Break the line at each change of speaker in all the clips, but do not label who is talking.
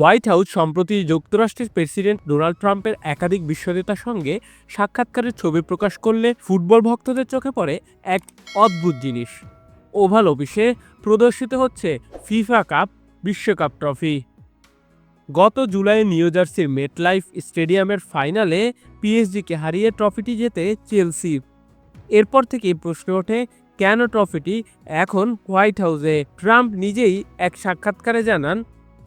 White house সম্প্রতি যুক্তরাষ্ট্রের president Donald ট্রাম্পের একাধিক বিশ্বনেতার সঙ্গে সাক্ষাৎকারের ছবি প্রকাশ করলে ফুটবল ভক্তদের চোখে পড়ে এক অদ্ভুত জিনিস। ওভাল অফিসে প্রদর্শিত হচ্ছে ফিফা কাপ, বিশ্বকাপ ট্রফি। গত জুলাই নিউ জার্সির মেটলাইফ স্টেডিয়ামের ফাইনালে পিএসজিকে হারিয়ে ট্রফিটি জেতে চেলসি। এরপর থেকেই প্রশ্ন ওঠে, কেন ট্রফিটি এখন হোয়াইট হাউসে? ট্রাম্প নিজেই এক সাক্ষাৎকারে জানান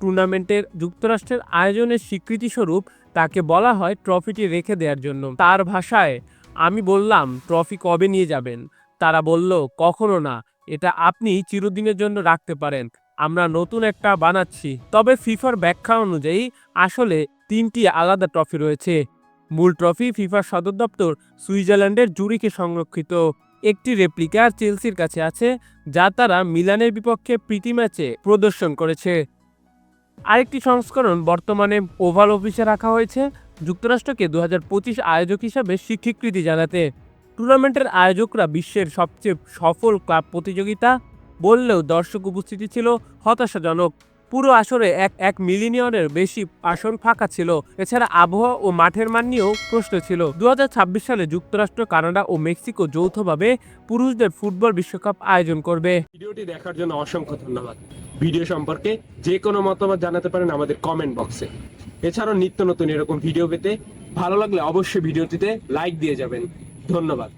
টুর্নামেন্টের যুক্তরাষ্ট্রের আয়োজনের স্বীকৃতিস্বরূপ তাকে বলা হয় ট্রফিটি রেখে দেওয়ার জন্য। তার ভাষায়, আমি বললাম, ট্রফি কবে নিয়ে যাবেন? তারা বলল, কখনো না। এটা আপনি চিরদিনের জন্য রাখতে পারেন। আমরা নতুন একটা বানাচ্ছি। তবে ফিফার ব্যাখ্যা অনুযায়ী, আসলে তিনটি আলাদা ট্রফি রয়েছে। মূল ট্রফি ফিফার সদর দপ্তর সুইজারল্যান্ডের জুরিকে সংরক্ষিত। একটি রেপ্লিকা চেলসির কাছে আছে, যা তারা মিলানের বিপক্ষে প্রীতি ম্যাচে প্রদর্শন করেছে। আরেকটি সংস্করণ বর্তমানে ওভাল অফিসে রাখা হয়েছে। যুক্তরাষ্ট্রকে দু হাজার পঁচিশ আয়োজক হিসাবে স্বীকৃতি জানাতে টুর্নামেন্টের আয়োজকরা বিশ্বের সবচেয়ে সফল ক্লাব প্রতিযোগিতা বললেও দর্শক উপস্থিতি ছিল হতাশাজনক। পুরো আসরে এক এক মিলিনিয়নের বেশি আসন ফাঁকা ছিল। এছাড়া আবহাওয়া ও মাঠের মান নিয়েও প্রশ্ন ছিল। দু হাজার ছাব্বিশ সালে যুক্তরাষ্ট্র, কানাডা ও মেক্সিকো যৌথভাবে পুরুষদের ফুটবল বিশ্বকাপ আয়োজন করবে।
ভিডিওটি দেখার জন্য অসংখ্য ধন্যবাদ। ভিডিও সম্পর্কে যে কোনো মতামত জানাতে পারেন আমাদের কমেন্ট বক্সে এছাড়াও নিত্য নতুন এরকম ভিডিও পেতে ভালো লাগলে অবশ্যই ভিডিওটিতে লাইক দিয়ে যাবেন। ধন্যবাদ।